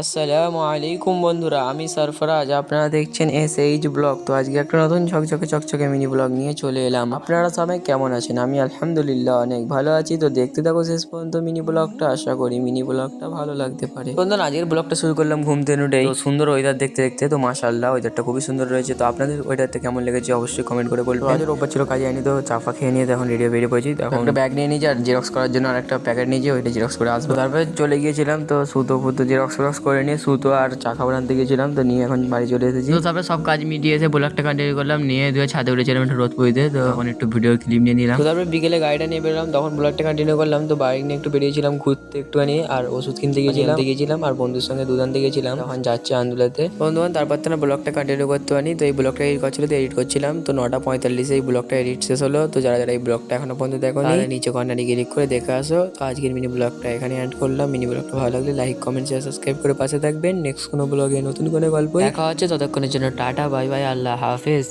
আসসালামু আলাইকুম বন্ধুরা আমি সরফরাজ আপনারা দেখছেন এস এইচ ব্লগ। তো আজকে একটা নতুন ঝকঝকে চকচকে মিনি ব্লগ নিয়ে চলে এলাম। আপনারা সবাই কেমন আছেন? আমি আলহামদুলিল্লাহ অনেক ভালো আছি। তো দেখতে থাকো শেষ পর্যন্ত মিনি ব্লগটা আশা করি মিনি ব্লগটা ভালো লাগতে পারে। বন্ধুরা আজকের ব্লগটা শুরু করলাম ঘুম থেকে উঠেই। তো সুন্দর ওয়েদার দেখতে দেখতে তো মাশাআল্লাহ ওয়েদারটা খুবই সুন্দর রয়েছে। তো আপনাদের ওয়েদারটা কেমন লেগেছে অবশ্যই কমেন্ট করে বলবেন। আমাদের ওপর ছিল কাজে আনি তো চাফা খেয়ে নিয়ে তখন রেডিও বেরিয়ে পড়েছি। তখন একটা ব্যাগ নিয়ে নিয়েছি আর জেরক্স করার জন্য আর একটা প্যাকেট নিয়ে নিয়েছি ওইটা জেরক্স করে আসব। তারপরে চলে গিয়েছিলাম তো সুতো ফুতো জেরক্স ফেরক্স করে নিয়ে সুতো আর চা খাবার আনতে গিয়েছিলাম তো নিয়ে এখন বাড়ি চলে এসেছি। তো তারপরে সব কাজ মিটিয়ে এসে ব্লগটা কন্টিনিউ করলাম নিয়ে দুয়ে ছাদে উঠেছিলাম একটু রোদ পড়িতে তো এখন একটু ভিডিও ক্লিপ নিয়ে নিলাম। তো তারপরে বিকেলে গাড়িটা নিয়ে বেরোলাম তখন ব্লগটা কন্টিনিউ করলাম তো বাইক নিয়ে একটু বেরিয়েছিলাম ঘুরতে একটুখানি আর ওষুধ কিনতে গিয়েছিলাম গিয়েছিলাম আর বন্ধুর সঙ্গে দুধ আনতে গেছিলাম তখন যাচ্ছে আন্দুলাতে বন্ধুবান তারপর তো না ব্লগটা কন্টিনিউ করতে পারি তো এই ব্লগটা এডিট করছিল তো এডিট করছিলাম তো নটা পঁয়তাল্লিশে এই ব্লগটা এডিট শেষ হলো তো যারা যারা এই ব্লগটা এখনও পর্যন্ত দেখো নিচে কর্নারে ক্লিক করে দেখে আসো। তো আজকের মিনি ব্লগটা এখানে অ্যাড করলাম মিনি ব্লগটা ভালো লাগলে লাইক কমেন্ট শেয়ার সাবস্ক্রাইব করে পাশে থাকবেন। নেক্সট কোনো ব্লগে নতুন কোনো গল্প দেখা হচ্ছে। ততক্ষণের জন্য টাটা, বাই বাই, আল্লাহ হাফেজ।